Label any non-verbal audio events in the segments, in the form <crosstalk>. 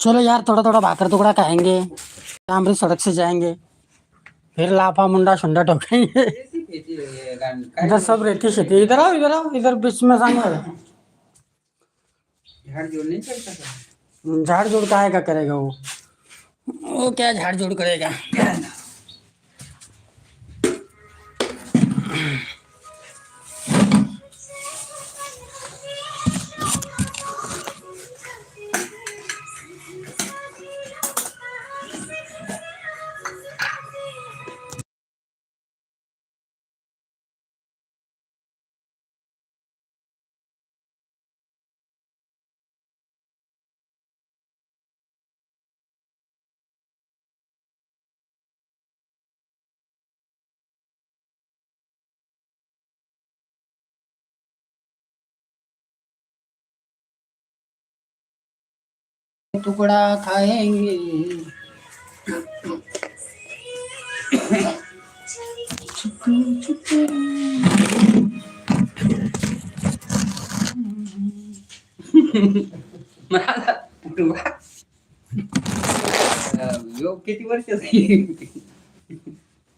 चलो यार थोड़ा थोड़ा भाकर टुकड़ा खाएँगे। अमृत सड़क से जाएँगे। फिर लाफा मुंडा शुंडा ठोकेंगे इधर सब रेती शेती। इधर आओ इधर आओ इधर बीच में सामने झाड जोड का करेगा वो? वो क्या झाड़ जोड़ करेगा? टुकड़ा खाएंगे मला पूर्वा यो किती वर्षाचा आहे?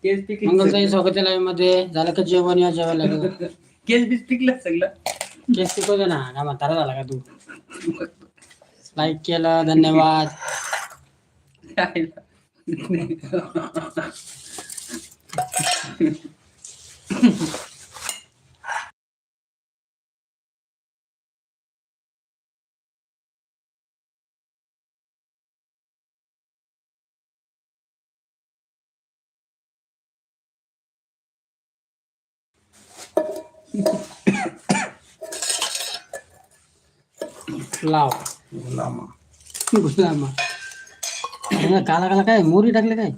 केस पिकले मंगलताई स्वागत आहे live मध्ये झालं का जेवण या जेवायला लागलं? केस बीस पिकलं सगळं? केस शिकवतो ना का म्हातारा झाला का तू? लाईक केलं धन्यवाद लाव गुलामा गुलामा काला काला काय मोरी टाकले काय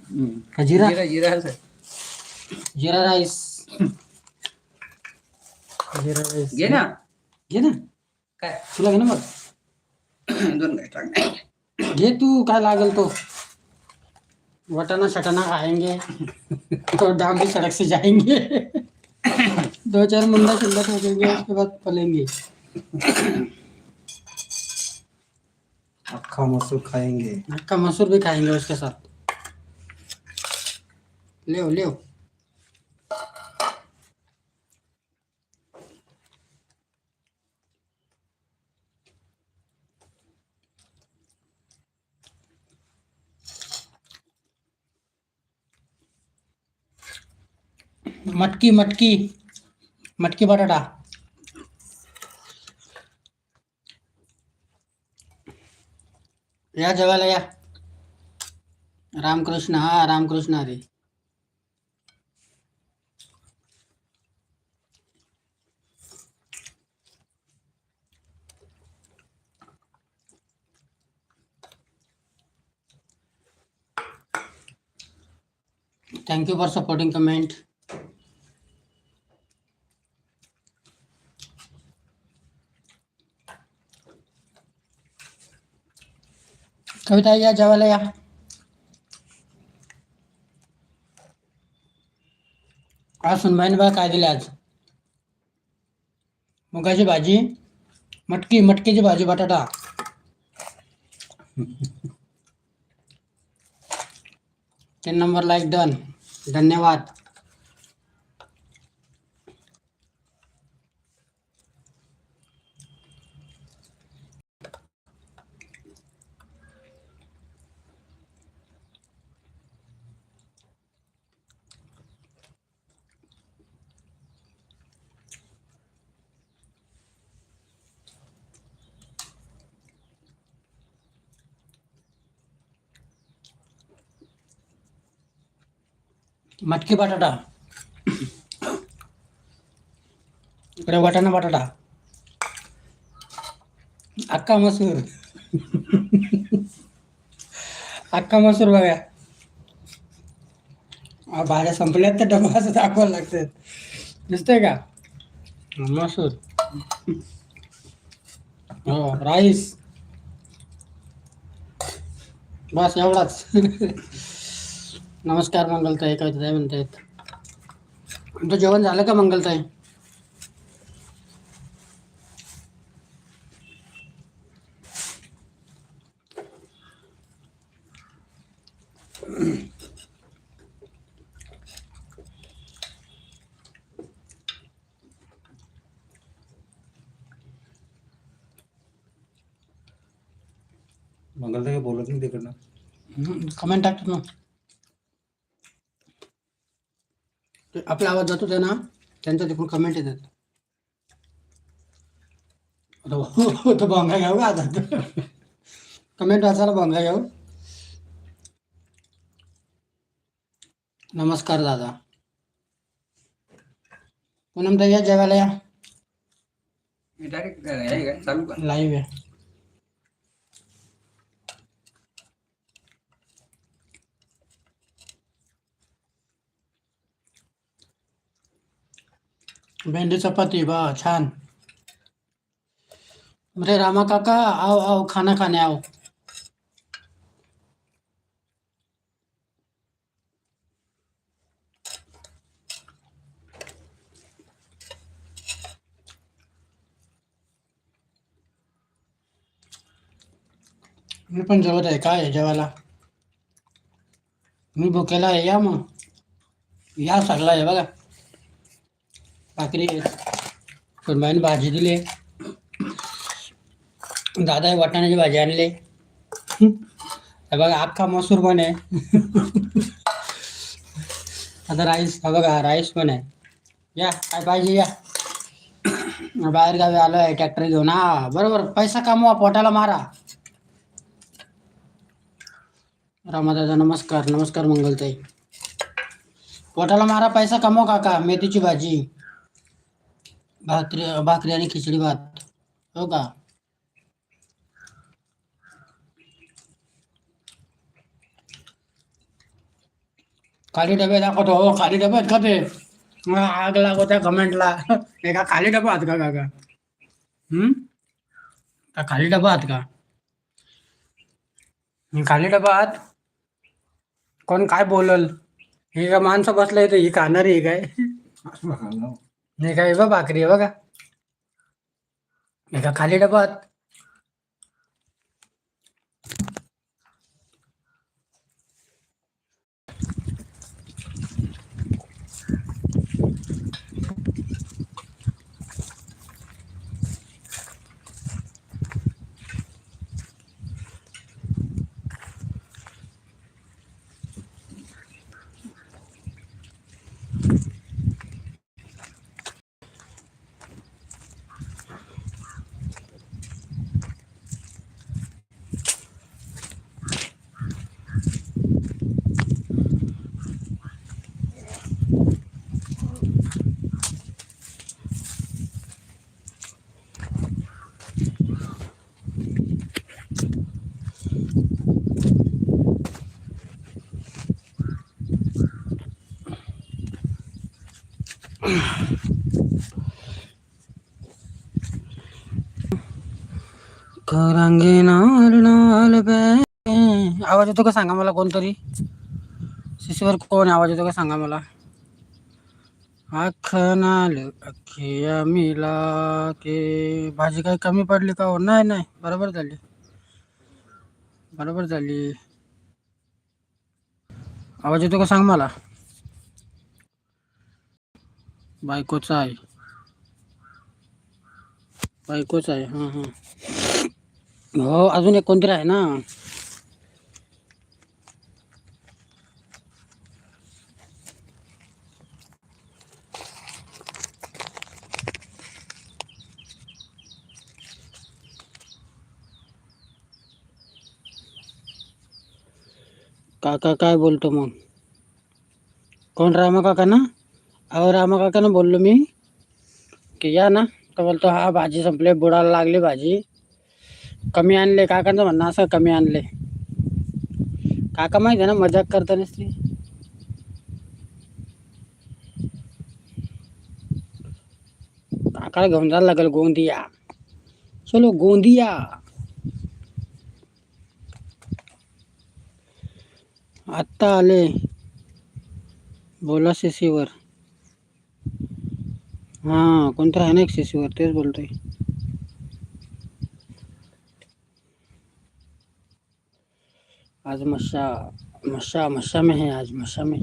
का जिरा जिरा जिरा असं. जिरा राईस जिरा राईस घे ना घे ना काय तुला घे ना मग दोन काय टाक घे तू काय लागल तो वटाना शटाना खाएँगे तो डांगी सड़क से जाएँगे दो चार मुंडा ठोकेंगे उसके बाद पलेंगे अख्खा मसूर खाएँगे। हक्का मसूर भी खाएँगे उसके साथ। ले ले मटकी मटकी मटकी बटाटा। या जेवायला या। रामकृष्ण हा Ramkrishna Hari. Thank you for supporting comment Kavita या जेवायला या. आज सुनबाईने बघा काय दिले आज? मुगाची भाजी मटकी मटकीची भाजी बटाटा. तीन नंबर लाईक डन. धन्यवाद. मटकी बटाटा. इकडे वाटाणा बटाटा. अक्का मसूर. अक्का मसूर बघा. भाज्या संपल्यात तर डबा असं दाखवायला लागतात. दिसतंय का? मसूर. हो राईस. बस एवढाच. नमस्कार मंगलताई कविताताई म्हणतायत? तुमचं जेवण झालं का मंगलताई? मंगल काही बोलत नाही तिकडनं? कमेंट टाकतात ना ते आपला आवाज जातो त्या ना त्यांचा तिकडून कमेंट येतात. आता तो भोंगा घ्याव का आता? कमेंट वाचायला घ्याव नमस्कार दादा. पूनम या जेवायला या. डायरेक्ट लाईव्ह आहे. भेंडी चपाती बा छान. अरे रामा काका आओ आओ खाना खाने आओ. मी पण जेवत आहे. काय जेवायला? मी भुकेला आहे. या मग. या सगळा आहे बघा. भाकरी आहे. भाजी दिली दादा वाटाण्याची भाजी आणली बघा अख्खा मसूर पण आहे. आता राईस हा बघा राईस पण आहे. या काय पाहिजे या? बाहेर गावी आलो आहे ट्रॅक्टर घेऊन. हा बरोबर. पैसा कमवा पोटाला मारा. रामादादा नमस्कार. नमस्कार मंगलताई. पोटाला मारा पैसा कमव काका. मेथीची भाजी. भाकरी भाकरी आणि खिचडी भात. हो का? खाली डबे दाखवतो. हो खाली डबे आहेत का ते? मला आग लागवत्या कमेंटला एका खाली डबा आहात का काका? हम्म? का खाली डबा आहात का? खाली डबा आहात? कोण काय बोलल? हे का माणसं बसलंय तर ही खाणारी ही काय? नाही काय बा भाकरी आहे बघा. एका खाली डबात आवाज येतो का सांगा मला कोणतरी? शिशीवर कोण आवाज येतो का सांगा मला? आखनाल अखिया मिला के. भाजी काही कमी पडली का हो? नाही नाही. बरोबर झाली. बरोबर झाली. आवाज येतो का सांग मला? बायकोचा आहे. बायकोच आहे हां हां. हो अजून एक कोणतरी आहे ना? काका काय बोलतो मग? कोण रामा काका ना? अहो रामा काकाना बोललो मी की या ना तर बोलतो हा भाजी संपले बुडाला लागली भाजी। कमी आणले काकांचं म्हणणं असं कमी आणले. काका माहिती आहे ना मजाक करता नसते काकाला घेऊन जायला लागेल गोंदिया. चलो गोंदिया. आत्ता आले बोला सीसीवर हां कोणतं आहे ना एक्सेसिव्ह सीसीवर तेच बोलतोय. आज मशा मशा मशा में है आज मशा में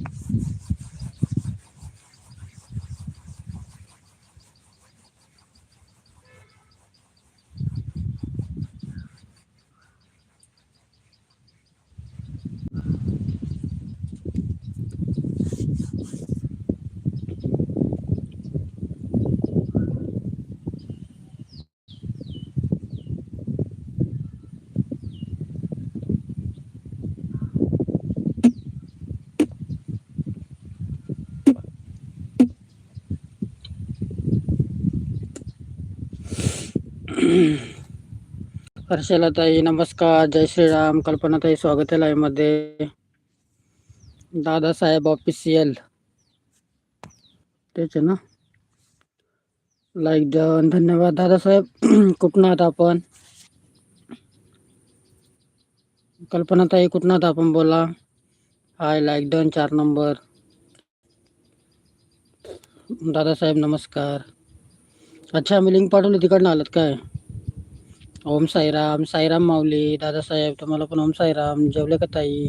हर्षलाताई नमस्कार. जय श्रीराम. कल्पनाताई स्वागत आहे लाईव्हमध्ये दादासाहेब ऑफिशियल तेच आहे ना? लाईक डन धन्यवाद. दादासाहेब <clears throat> कुठून आहात आपण? कल्पनाताई कुठून आहात आपण? बोला. हाय लाईक डन चार नंबर दादासाहेब नमस्कार. अच्छा मी लिंक पाठवली तिकडनं आलात काय? ओम साईराम साईराम माऊली दादासाहेब तुम्हाला पण ओम साईराम जेवले का ताई?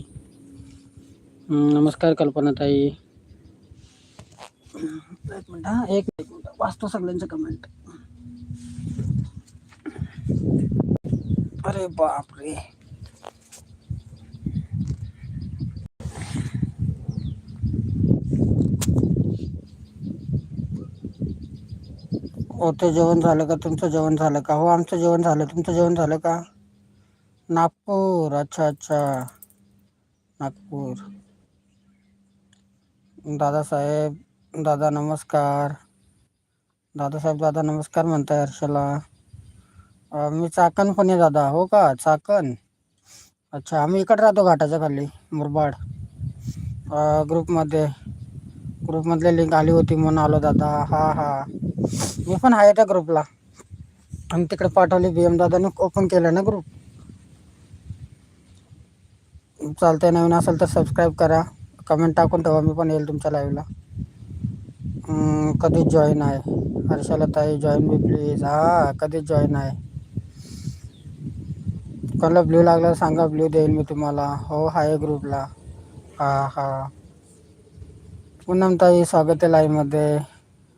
नमस्कार कल्पना ताई. एक मिनिट हा एक एक मिनिट. वाचतो सगळ्यांचं कमेंट अरे बापरे. होतं जेवण झालं का? तुमचं जेवण झालं का? हो आमचं जेवण झालं. तुमचं जेवण झालं का? नागपूर. अच्छा अच्छा. नागपूर. दादासाहेब दादा नमस्कार. दादासाहेब दादा नमस्कार म्हणताय हर्षला. मी चाकण पण आहे दादा. हो का? चाकण. अच्छा आम्ही इकडे राहतो घाटाच्या खाली मुरबाड. ग्रुपमध्ये ग्रुपमधले लिंक आली होती म्हणून आलो दादा. हा हा. मी पण आहे त्या ग्रुपला आणि तिकडे पाठवली बी एम दादाने ओपन केलं ना ग्रुप चालतंय नवीन असेल तर सबस्क्राईब करा. कमेंट टाकून ठेवा मी पण येईल तुमच्या लाईव्हला कधीच जॉईन आहे? हर्षाला ताई जॉईन बी प्लीज हा कधी जॉईन आहे? कोणाला ब्ल्यू लागला सांगा ब्ल्यू देईल मी तुम्हाला. हो आहे ग्रुपला हा हा. पूनम ताई स्वागत आहे लाईव्हमध्ये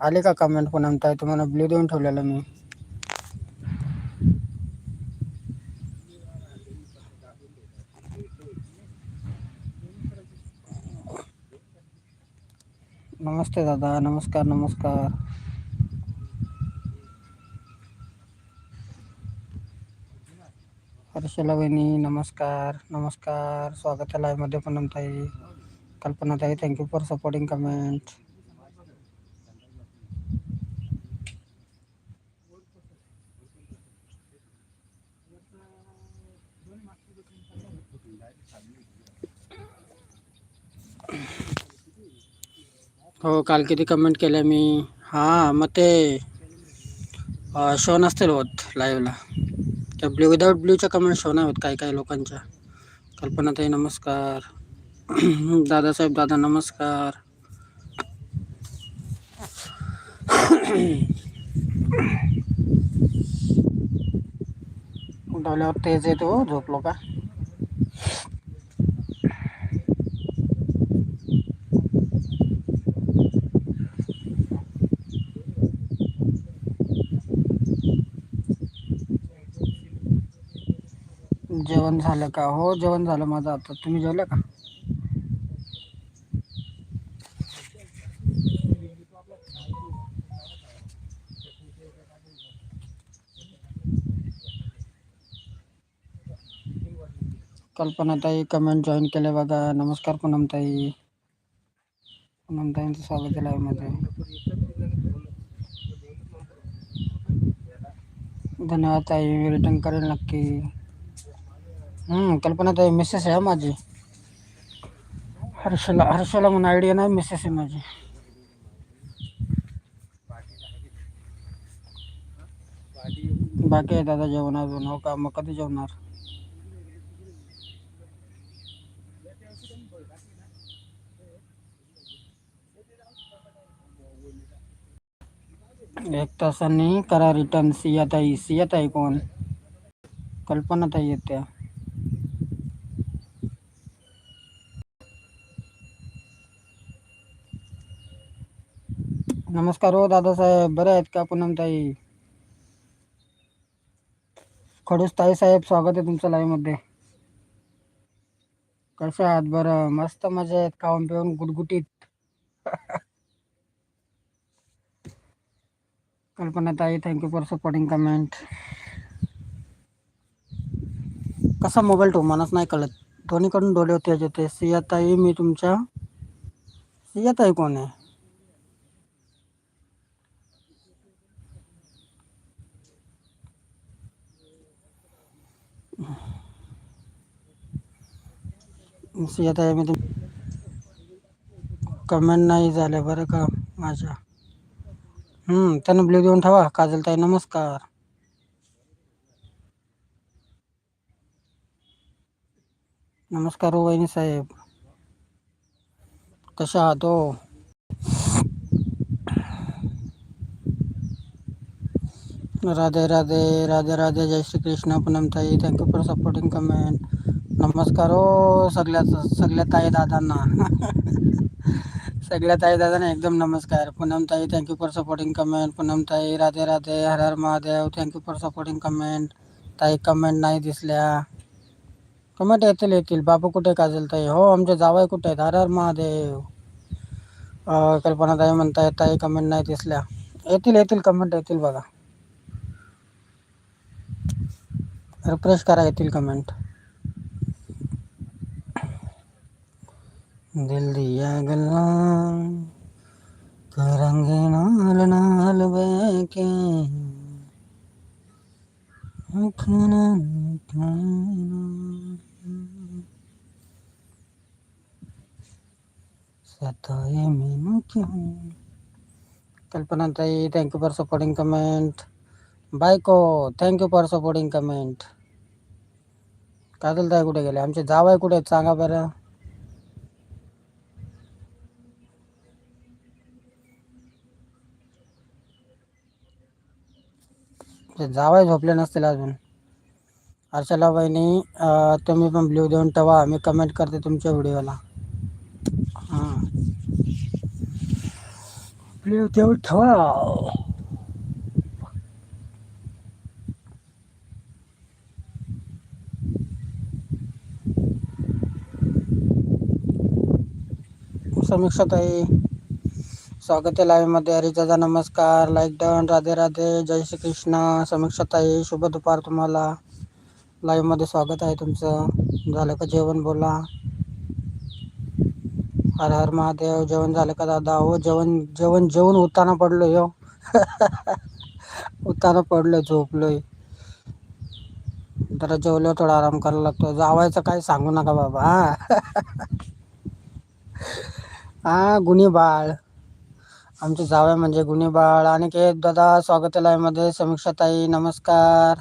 आले का कमेंट पण आमता तुम्हाला ब्ल्यू देऊन ठेवलेला मी. नमस्ते दादा नमस्कार नमस्कार. हर्षला वहिनी नमस्कार नमस्कार. स्वागत आहे लाईव्हमध्ये पण आमताई कल्पना ताई थँक्यू फॉर सपोर्टिंग कमेंट हो काल किती कमेंट केल्या मी? हां मग ते शो नसतील होत लाईव्हला त्या ब्ल्यू विदाऊट ब्ल्यूच्या कमेंट शो नाही होत काही काही लोकांच्या. कल्पनाताई नमस्कार. <clears throat> दादासाहेब दादा नमस्कार. <clears throat> डोल्यावर तेज येतो हो, झोपलो का? जेवण झालं का? हो, जेवण झालं माझं आता. तुम्ही जेवले का? कल्पनाताई कमेंट जॉईन केले बघा. नमस्कार पूनमताई. पूनमताईंचं स्वागत आहे लाईव्हमध्ये धन्यवाद ताई रिटर्न करेल नक्की. हम्म, कल्पनाताई मिसेस आहे माझी हर्षला हर्षला म्हणून आयडिया नाही मिसेस आहे माझी बाकी आहे दादा जेवण अजून हो का मग कधी जेवणार एक तासांनी करा रिटर्न सियाताई सियाताई कोण कल्पनाताई येत्या नमस्कार हो दादासाहेब. बरे आहेत का पूनमताई? खडूस ताई साहेब स्वागत आहे तुमचं लाईव्ह कसे आहात? बरं. मस्त मजा आहेत. खाऊन पिऊन गुटगुटीत. Kalpana tai thank you for supporting comment कसा मोबाईल तो मलाच नाही कळत. दोन्हीकडून डोळे होते याचे सियाताई मी तुमच्या सियाताई कोण आहे? सियाताई मी तुम कमेंट नाही झाल्या बरं का माझ्या. त्यांना त्यानं ब्ल्यू देऊन ठेवा. काजलताई नमस्कार. नमस्कार हो वहिनी साहेब. कशा आहात हो? राधे राधे राधे राधे जय Shri Krishna पूनमताई thank you for supporting comment नमस्कार हो सगळ्या <laughs> सगळ्या ताई दादांना सगळ्या ताई दादांना एकदम नमस्कार. पूनम ताई thank you for supporting comment Poonam ताई राधे राधे हर हर Mahadev thank you for supporting comment ताई कमेंट नाही दिसल्या. कमेंट येतील येतील. बापू कुठे काजल ताई? हो आमचे जावाई कुठे आहेत? हर हर महादेव. कल्पना ताई म्हणताय ताई कमेंट नाही दिसल्या. येतील येतील कमेंट येतील बघा. रिफ्रेश करा येतील कमेंट दिल दिया गल्ला करेंगे नाल नाल बैके आँखना सताए मैनू क्यों कल्पना ताई thank you for supporting comment बायको thank you for supporting comment Kajal ताई कुठे गेले? आमचे जावई कुठे आहेत? सांगा बरं. ते जावाय झोपले नसतील अजून. अर्चला बहिणी तुम्ही पण ब्ल्यू देऊन ठेवा मी कमेंट करते तुमच्या व्हिडिओला हां. ब्ल्यू देऊन ठेवा. समीक्षा ताई स्वागत आहे लाईव्हमध्ये. हरिदादा नमस्कार. Like done Radhe Radhe. जय श्री कृष्ण समीक्षा ताई शुभ दुपार तुम्हाला. लाईव्हमध्ये स्वागत आहे तुमचं. झालं का जेवण बोला. हर हर महादेव. जेवण झालं का दादा? हो जेवण जेवण जेवण उताना पडलो यो हो. <laughs> उताना पडलो झोपलोय. जरा जेवल्यावर थोडा आराम करायला लागतो. जावायचं काय सांगू नका बाबा. हा. <laughs> हा गुन्हे बाळ आमचे जावे म्हणजे गुन्हेबाळ आणि के दादा स्वागत आहे मध्ये. नमस्कार.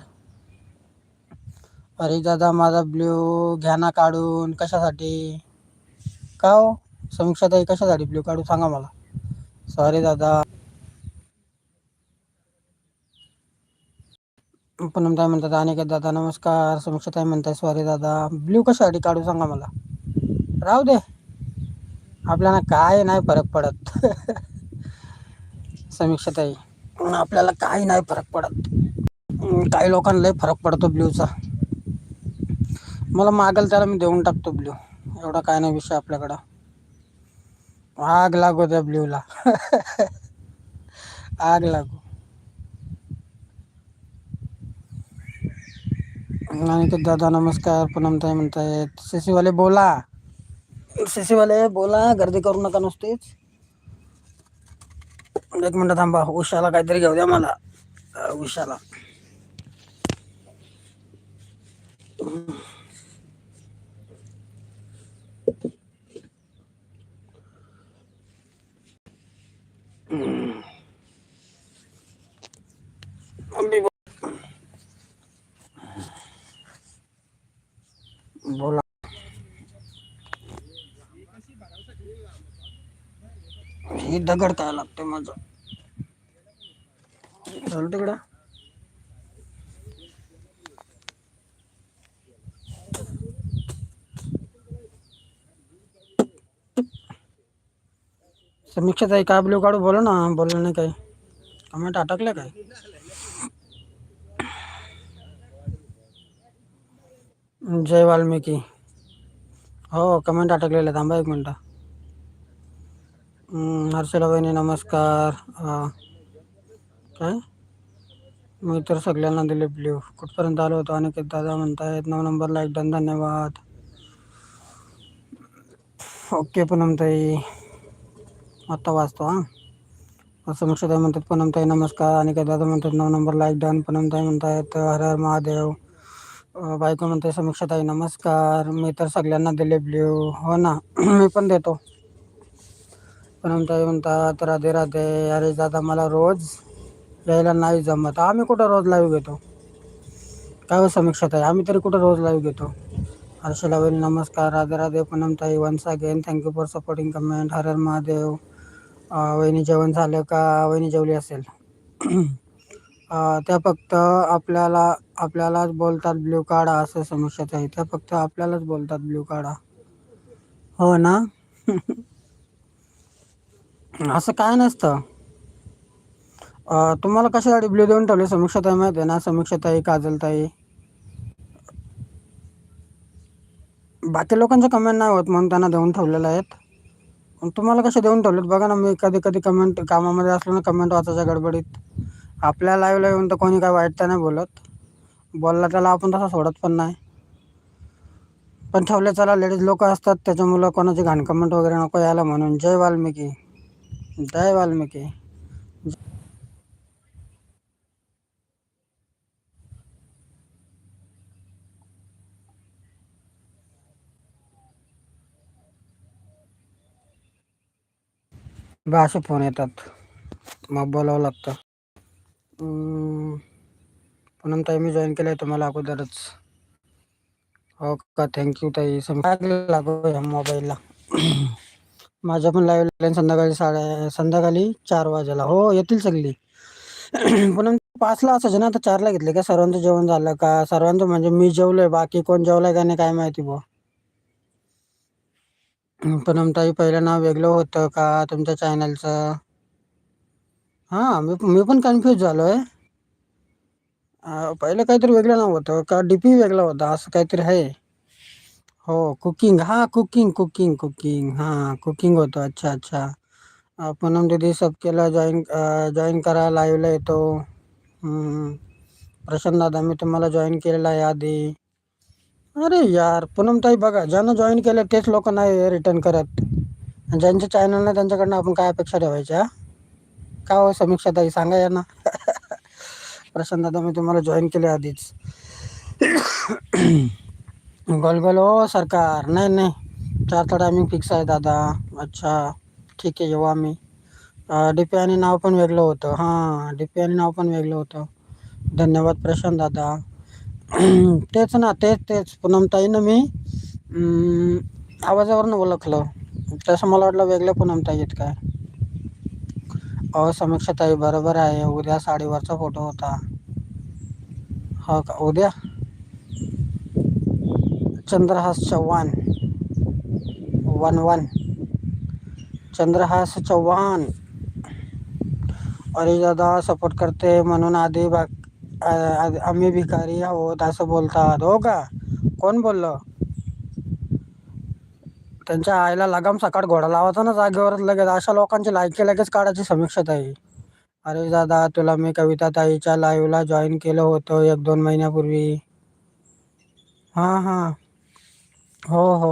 अरे दादा माझा ब्ल्यू घ्या ना काढून. कशासाठी? का हो? समीक्षाताई कशासाठी ब्ल्यू काढू? सांगा मला. सॉरी दादा. पूनमताई म्हणतात अनिकेत दादा नमस्कार. समीक्षाताई म्हणताय सॉरी दादा. ब्ल्यू कशासाठी काढू? सांगा मला. राहू दे. आपल्याला काय नाही फरक पडत. <laughs> समीक्षा ताई आपल्याला काही नाही फरक पडत. काही लोकांना लय फरक पडतो ब्ल्यूचा. मला मागेल त्याला मी देऊन टाकतो ब्ल्यू. एवढा काय नाही विषय आपल्याकडं. आग लागू त्या ब्ल्यूला. <laughs> आग लागू. आणि ते दादा नमस्कार पूनमताई म्हणतायत. सीसीवाले बोला. सीसीवाले बोला गर्दी करू नका नुसतीच. एक मिनिट थांबा उषाला काहीतरी घेऊ द्या मला अं, उषाला अभी बो- बोला दगड काय लागते माझं? चल तिकडं? समीक्षा ताई ब्ल्यू काढू? बोला ना, बोललं नाही काही. कमेंट अटकले काय? जय वाल्मिकी. हो कमेंट अटकलेलं थांबा एक मिनटं. हम्म, हर्षला वहिनी नमस्कार. हा. काय? मी तर सगळ्यांना दिले आलो होतो? आणि दादा म्हणतायत नऊ नंबर लाईक डन धन्यवाद. ओके पूनमताई. आत्ता वाचतो हाँ. समीक्षाताई म्हणतात पूनमताई नमस्कार. आणि दादा म्हणतात नऊ नंबर लाईक डन पूनमताई म्हणतायत हर हर महादेव. बायको म्हणते समीक्षाताई नमस्कार. मी तर सगळ्यांना दिले हो ना? <clears throat> मी देतो. प्रणमताई म्हणतात राधे राधे अरे दादा मला रोज यायला नाही जमत. आम्ही कुठं रोज लाईव्ह घेतो? काय हो समीक्षाताई आम्ही तरी कुठं रोज लाईव्ह घेतो? हर्षला वेल नमस्कार Radhe Radhe पूनमताई once again thank you for supporting comment हर हर महादेव वहिनी जेवण झालं का? वहिनी जेवली असेल. <clears throat> त्या फक्त आपल्याला आपल्यालाच बोलतात ब्ल्यू काढा असं समस्यात आहे त्या फक्त आपल्यालाच बोलतात ब्ल्यू काढा. हो ना? <laughs> असं काय नसतं. तुम्हाला कशासाठी ब्ल्यू देऊन ठेवले? समीक्षाताई माहिती आहे ना? समीक्षाताई काजलताई. बाकी लोकांचे कमेंट नाही होत म्हणून त्यांना देऊन ठेवलेले आहेत. पण तुम्हाला कसे देऊन ठेवलेत? बघा ना मी कधी कधी कमेंट कामामध्ये असलो ना कमेंट वाचायच्या गडबडीत. आपल्या लाईव्हला येऊन तर कोणी काय वाईट तर नाही बोलत. बोलला त्याला आपण तसा सोडत पण नाही. पण ठेवले चला लेडीज लोक असतात त्याच्यामुळं कोणाची घाण कमेंट वगैरे नको यायला म्हणून. जय वाल्मिकी. जय वाल्मिकी। बा असे फोन येतात. मग बोलावं लागतं. पण पूनम ताई मी जॉईन केलंय तुम्हाला अगोदरच. हो का? थँक्यू ताई. संध्याकाळी लागू मोबाईलला माझ्या पण लाईव्ह संध्याकाळी साडे संध्याकाळी चार वाजेला. हो येतील सगळी. <clears throat> पण पाचला असायचं ना आता चारला घेतले का? सर्वांचं जेवण झालं का? सर्वांचं म्हणजे मी जेवलोय बाकी कोण जेवलाय का नाही काय माहिती बुवा. पण ताई पहिलं नाव वेगळं होतं का? तुमच्या चॅनलचं हां मी मी पण कन्फ्यूज झालो आहे पहिलं काहीतरी वेगळं नाव होतं का? डी पी वेगळा होता असं काहीतरी आहे. हो कुकिंग हां कुकिंग कुकिंग कुकिंग हां कुकिंग होतं. अच्छा अच्छा. पूनम दीदी सब केलं जॉईन जॉईन करा लाईव्हला येतो हम्म. प्रशांत दादा मी तुम्हाला जॉईन केलेलं आहे आधी. अरे यार पूनमताई बघा ज्यांना जॉईन केलं तेच लोक नाही रिटर्न करत. ज्यांचे ज्यांचं चॅनल नाही त्यांच्याकडनं आपण काय अपेक्षा ठेवायच्या? का हो समीक्षा ताई सांगा या ना <laughs> प्रशांत दादा मी तुम्हाला जॉईन केले आधीच. गोल गोल हो सरकार। नाही नाही। चारचा टायमिंग फिक्स आहे दादा। अच्छा। ठीक आहे येऊ आम्ही. डी पी आणि नाव पण वेगळं होतं. हां डी पी आणि नाव पण वेगळं होतं. धन्यवाद प्रशांत दादा. <clears throat> तेच ना तेच तेच. पूनमताईनं मी आवाजावरून आवाजावरनं ओळखलं. तसं मला वाटलं वेगळं पूनमताई आहेत काय. अहो समीक्षाताई बरोबर आहे. उद्या साडीवरचा फोटो होता. हो का? उद्या? चंद्रहास चव्हाण. One one. चंद्रहास चव्हाण. अरे दादा सपोर्ट करते म्हणून आधी बा आ- आम्ही भिकारी आहोत असं बोलतात हो का? कोण बोललं? त्यांच्या आईला लगाम सकाळ घोडा लावायचा ना जागेवरच लगेच अशा लोकांची लायकी लगेच काढायची समीक्षा ताई. अरे दादा तुला मी कविता ताईच्या लाईव्हला जॉईन केलं होतं एक दोन महिन्यापूर्वी. हां हां. हो हो